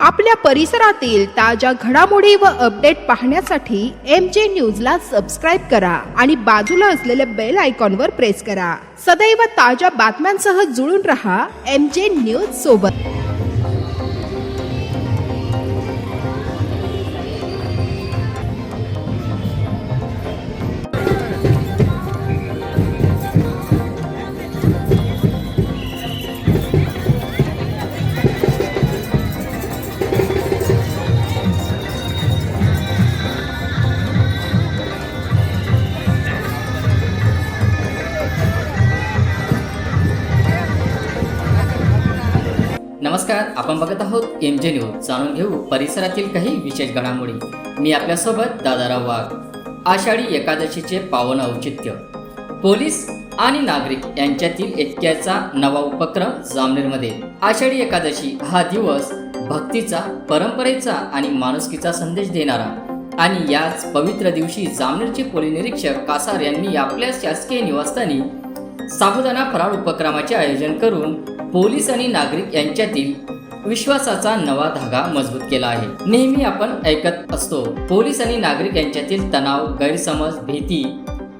आपल्या परिसरातील ताज्या घडामोडी व अपडेट पाहण्यासाठी एम जे न्यूजला सबस्क्राईब करा आणि बाजूला असलेल्या बेल आयकॉनवर प्रेस करा. सदैव ताज्या बातम्यांसह जुळून रहा एम जे न्यूज सोबत. नमस्कार आपण बघत आहोत एम जे न्यूज जाणून घेऊ परिसरातील काही विशेष घडामोडी. मी आपल्यासोबत दादाराव वाघ आषाढी एकादशीचे पावन औचित्य. पोलीस आणि नागरिक यांच्यातील ऐक्याचा नवा उपक्रम जामनेरमध्ये. आषाढी एकादशी हा दिवस भक्तीचा परंपरेचा आणि माणुसकीचा संदेश देणारा आणि याच पवित्र दिवशी जामनेरचे पोलीस निरीक्षक कासार यांनी आपल्या शासकीय निवासस्थानी साबुदाणा फराळ उपक्रमाचे आयोजन करून पोलीस आणि नागरिक यांच्यातील विश्वासाचा नवा धागा मजबूत केला आहे. नेहमी आपण ऐकत असतो पोलीस आणि नागरिक यांच्यातील तणाव गैरसमज भीती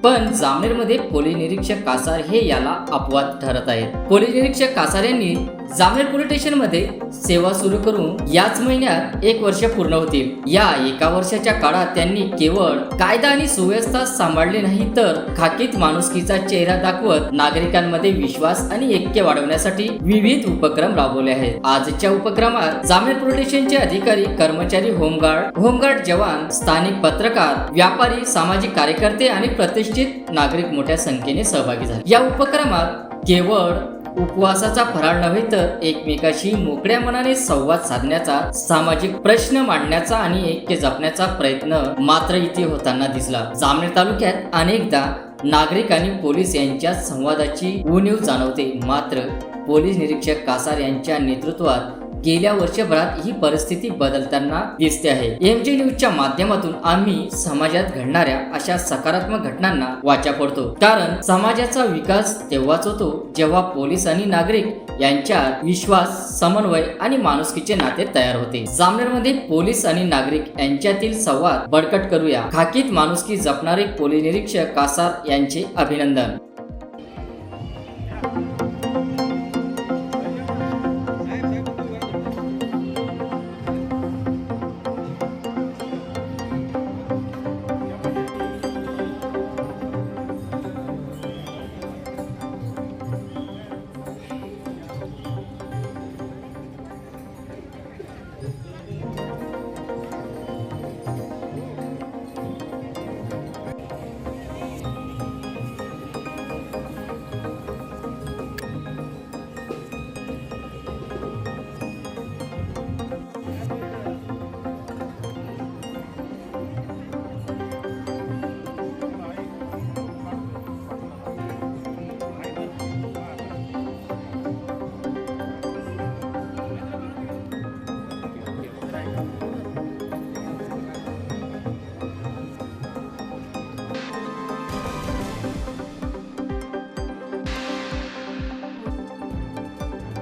पण जामनेरमध्ये पोलीस निरीक्षक कासार हे याला अपवाद ठरत आहेत. पोलीस निरीक्षक कासार यांनी जामनेर पोलीस स्टेशनमध्ये सेवा सुरू करून याच महिन्यात एक वर्ष पूर्ण होतील. या एका वर्षाच्या काळात त्यांनी केवळ कायदा आणि सुव्यवस्था सांभाळली नाही तर खाकीत माणुसकीचा चेहरा दाखवत नागरिकांमध्ये विश्वास आणि ऐक्य वाढवण्यासाठी विविध उपक्रम राबवले आहेत. आजच्या उपक्रमात जामनेर पोलीस स्टेशनचे अधिकारी कर्मचारी होमगार्ड होमगार्ड जवान स्थानिक पत्रकार व्यापारी सामाजिक कार्यकर्ते आणि प्रतिष्ठित नागरिक मोठ्या संख्येने सहभागी झाले. या उपक्रमात केवळ उपवासाचा फराळ नव्हे तर एकमेकाशी मोकळ्या मनाने संवाद साधण्याचा सामाजिक प्रश्न मांडण्याचा आणि ऐक्य जपण्याचा प्रयत्न मात्र इथे होताना दिसला. जामनेर तालुक्यात अनेकदा नागरिक आणि पोलीस यांच्या संवादाची उणीव जाणवते. मात्र पोलीस निरीक्षक कासार यांच्या नेतृत्वात गेल्या वर्षभरात ही परिस्थिती बदलताना दिसते आहे. एम जे न्यूजच्या माध्यमातून आम्ही समाजात घडणाऱ्या अशा सकारात्मक घटनांना वाचा पडतो कारण समाजाचा विकास तेव्हाच होतो जेव्हा पोलीस आणि नागरिक यांच्यात विश्वास समन्वय आणि माणुसकीचे नाते तयार होते. जामनेरमध्ये पोलीस आणि नागरिक यांच्यातील संवाद बळकट करूया. खाकीत माणुसकी जपणारे पोलीस निरीक्षक कासार यांचे अभिनंदन.